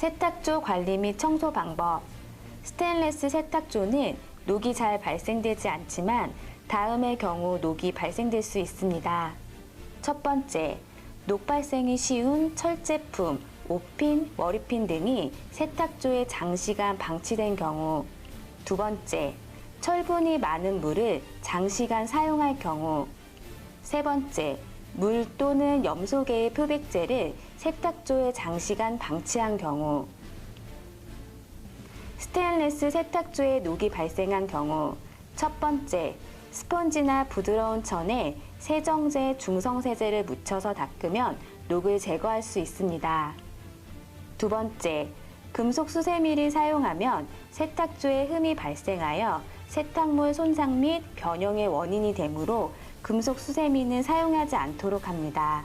세탁조 관리 및 청소 방법. 스테인레스 세탁조는 녹이 잘 발생되지 않지만 다음의 경우 녹이 발생될 수 있습니다. 첫 번째, 녹 발생이 쉬운 철 제품, 옷핀, 머리핀 등이 세탁조에 장시간 방치된 경우. 두 번째, 철분이 많은 물을 장시간 사용할 경우. 세 번째, 물 또는 염소계의 표백제를 세탁조에 장시간 방치한 경우. 스테인레스 세탁조에 녹이 발생한 경우. 첫 번째, 스펀지나 부드러운 천에 세정제, 중성세제를 묻혀서 닦으면 녹을 제거할 수 있습니다. 두 번째, 금속 수세미를 사용하면 세탁조에 흠이 발생하여 세탁물 손상 및 변형의 원인이 되므로 금속 수세미는 사용하지 않도록 합니다.